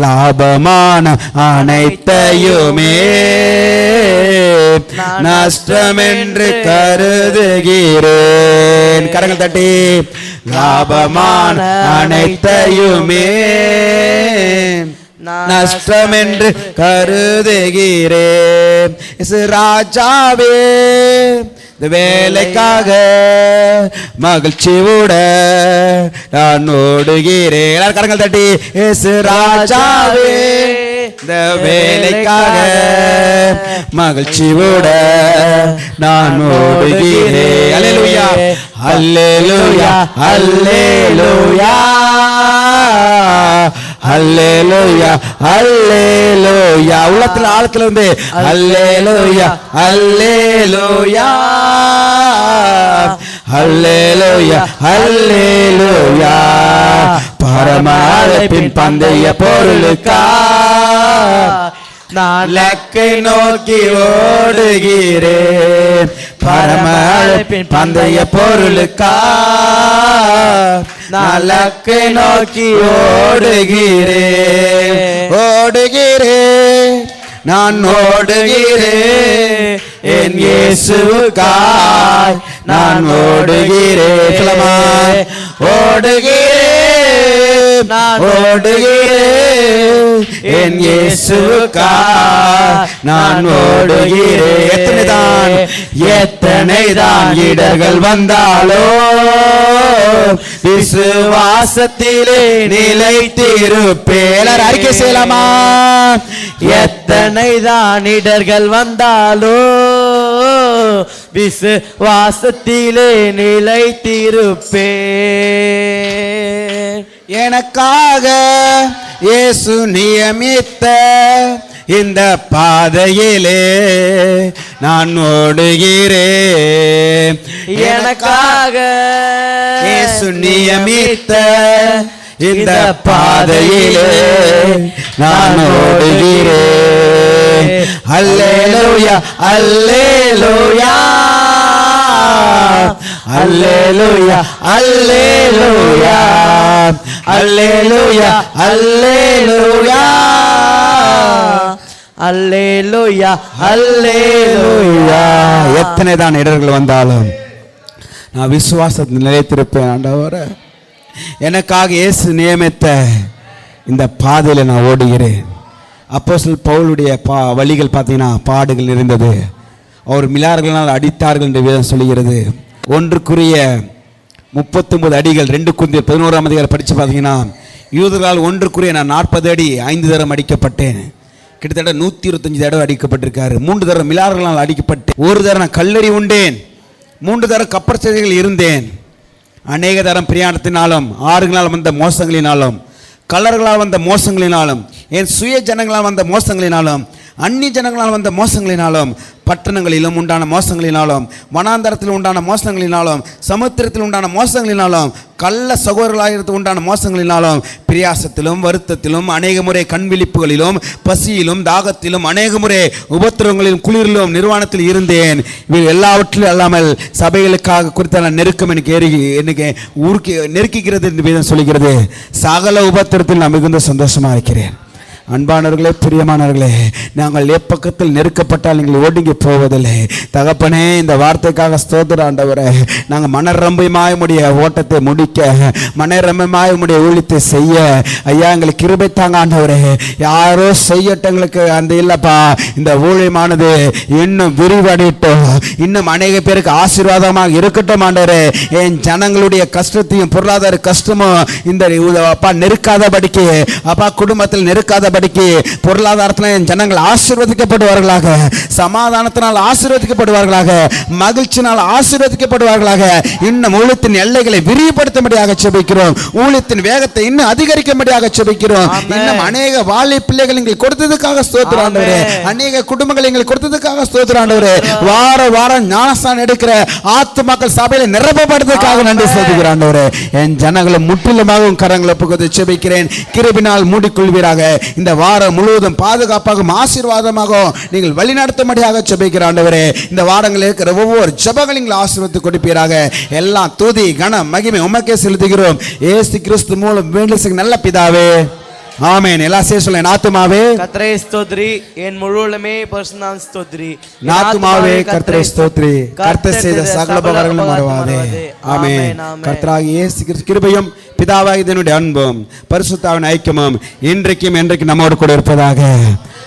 லாபமான அனைத்தையுமே நஷ்டம் என்று கருதுகிறேன். கரங்கள் தட்டி. லாபமான அனைத்தையுமே நஷ்டம் என்று கருதுகிறேன். ராஜாவே இந்த வேலைக்காக மகிழ்ச்சியோட நான் ஓடுகிறேன். எல்லாரும் கரங்கள் தட்டி இயேசு ராஜாவே இந்த வேலைக்காக மகிழ்ச்சியோட நான் ஓடுகிறேன். அல்லேலூயா அல்லேலூயா அல்லேலூயா அல்லேலோயா அல்லேலோயா உள்ளத்துல ஆழத்துல இருந்து அல்லேலோயா அல்லேலோயா அல்லேலோயா அல்லேலோயா பரம அழைப்பின் பந்தய பொருளுக்கா நான் லக்கை நோக்கி ஓடுகிறேன் பரம அழைப்பின் பந்தய பொருளுக்கா? நான் லக்கை நோக்கி ஓடுகிறேன் ஓடுகிறேன் நான் ஓடுகிறேன் என் இயேசுவுக்காய் நான் ஓடுகிறேன் ஓடுகிறேன் நான் ஓடுகிறேன் என் இயேசுக்கா நான் ஓடுகிறேன் எத்தனை தான் எத்தனை தான் இடர்கள் வந்தாலோ விசுவாசத்திலே நிலைத்திருப்பேலர் அறிக்கை செய்யலாமா? எத்தனை தான் இடர்கள் வந்தாலோ விசுவாசத்திலே நிலைத்திருப்பே எனக்காக இயேசு நியமித்த இந்த பாதையிலே நான் ஓடுகிறேன். எனக்காக இயேசு நியமித்த இந்த பாதையிலே நான் ஓடுகிறேன். அல்லேலூயா அல்லேலூயா. அல்லேலூயா அல்லேலூயா அல்லேலூயா அல்லேலூயா அல்லேலூயா அல்லேலூயா எத்தனை தான் இடர்கள் வந்தாலும் நான் விசுவாசத்தில் நிலைத்திருப்பேன் ஆண்டவரே. எனக்காக இயேசு நியமித்த இந்த பாதையில் நான் ஓடுகிறேன். அப்போஸ்தலர் பவுலுடைய பா வழிகள் பார்த்தீங்கன்னா பாடுகள் இருந்தது அவர் மிலார்களால் அடித்தார்கள் என்று வேதம் சொல்லுகிறது. ஒன்றுக்குரிய முப்பத்தொன்பது அடிகள் ரெண்டு குந்திய பதினோராம் அதிகாரம் படித்து பார்த்தீங்கன்னா யூதர்களால் ஒன்றுக்குரிய நான் நாற்பது அடி ஐந்து தரம் அடிக்கப்பட்டேன். கிட்டத்தட்ட நூற்றி இருபத்தஞ்சி தடவை அடிக்கப்பட்டிருக்காரு. மூன்று தரம் மிலார்களால் அடிக்கப்பட்டு ஒரு தரம் நான் கல்லறி உண்டேன். மூன்று தரம் கப்பர் செய்திகள் இருந்தேன். அநேக தரம் பிரயாணத்தினாலும் ஆறுகளால் வந்த மோசங்களினாலும் கலர்களால் வந்த மோசங்களினாலும் என் சுய ஜனங்களால் வந்த மோசங்களினாலும் அந்நிய ஜனங்களால் வந்த மோசங்களினாலும் பட்டணங்களிலும் உண்டான மோசங்களினாலும் வனாந்தரத்தில் உண்டான மோசங்களினாலும் சமுத்திரத்தில் உண்டான மோசங்களினாலும் கள்ள சகோதரர்களாயிரத்து உண்டான மோசங்களினாலும் பிரியாசத்திலும் வருத்தத்திலும் அநேக முறை கண்விழிப்புகளிலும் பசியிலும் தாகத்திலும் அநேக முறை உபத்திரங்களிலும் குளிரிலும் நிர்வாணத்தில் இருந்தேன். இவை எல்லாவற்றிலும் அல்லாமல் சபைகளுக்காக குறித்த நெருக்கம் எனக்கு ஏறி எனக்கு ஊருக்கு நெருக்கிக்கிறது என்று வேதம் சொல்லுகிறது. சகல உபத்திரத்தில் நான் மிகுந்த சந்தோஷமாக இருக்கிறேன். அன்பானவர்களே பிரியமானவர்களே நாங்கள் எப்பக்கத்தில் நெருக்கப்பட்டால் நீங்கள் ஒடுங்கி போவதில்லை. தகப்பனே இந்த வார்த்தைக்காக ஸ்தோத்திர ஆண்டவரே. நாங்கள் மனரம்பயமாய் முடிய ஓட்டத்தை முடிக்க மனரம்பயமாய் முடிய ஊழியத்தை செய்ய. ஐயா எங்களுக்கு கிருபை தாங்க ஆண்டவரே. யாரோ செய்யட்டும் எங்களுக்கு அந்த இல்லப்பா. இந்த ஊழியமானது இன்னும் விரிவடையட்டும். இன்னும் அநேக பேருக்கு ஆசீர்வாதமாக இருக்கட்டும் ஆண்டவரே. என் ஜனங்களுடைய கஷ்டத்தையும் பொருளாதார கஷ்டமும் இந்த அப்பா நெருக்காதபடிக்கு அப்பா குடும்பத்தில் நெருக்காத நெருக்காதபடிக்கு பொருளாதாரத்தில் என் ஜனங்கள் ஆசீர்வதிக்கப்படுவார்களாக சமாதானத்தினால் ஆசீர்வதிக்கப்படுவார்களாக மகிழ்ச்சினால் ஆசீர்வதிக்கப்படுவார்களாக இன்னும் ஊழியத்தின் எல்லைகளை விரிவுபடுத்தும்படியாக செபிக்கிறோம். ஊழியத்தின் வேகத்தை இன்னும் அதிகரிக்கும்படியாக செபிக்கிறோம். இன்னும் அநேக வாழை பிள்ளைகள் எங்களுக்கு கொடுத்ததுக்காக ஆமென். அநேக குடும்பங்கள் எங்களுக்கு கொடுத்ததுக்காக ஸ்தோத்திரம் ஆண்டவரே. வார வாரம் ஞானஸ்தானம் எடுக்கிற ஆத்துமாக்கள் சபையில நிரப்பப்படுறதுக்காக நன்றி ஆண்டவரே. என் ஜனங்களை முற்றிலுமாக உன் கரங்களை புகுந்து செபிக்கிறேன். கிருபினால் மூடிக்கொள்வீராக. இந்த வாரம் முழுவதும் பாதுகாப்பாகவும் ஆசீர்வாதமாகவும் நீங்கள் வழிநடத்தும்படியாக செபிக்கிற ஆண்டவரே இந்த வாரங்களில் இருக்கிற ஒவ்வொரு ஜபங்களை ஆசீர்வத்து கொடுப்பீராக. எல்லாம் துதி கன மகிமை உமக்கே செலுத்துகிறோம். ஏசு கிறிஸ்து மூலம் வேண்டு நல்ல பிதாவே. ஆமென். எல்லாம் சேர்த்து சொல்ல என் ஆத்துமாவே கர்த்தரை ஸ்தோத்ரி. என் முழுவலுமே பரிசுநாம் ஸ்தோத்ரி. என் ஆத்துமாவே கர்த்தரை ஸ்தோத்ரி. கர்த்தர் செய்த சகல உபகாரங்களும் மறவாதே. ஆமென். கர்த்தராகிய இயேசு கிருபையும் பிதாவாகிய இதனுடைய அன்பும் பரிசுத்தாவின் ஐக்கியமும் இன்றைக்கும் என்றைக்கும் நம்மோடு கூட இருப்பதாக.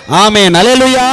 ஆமென். அல்லேலூயா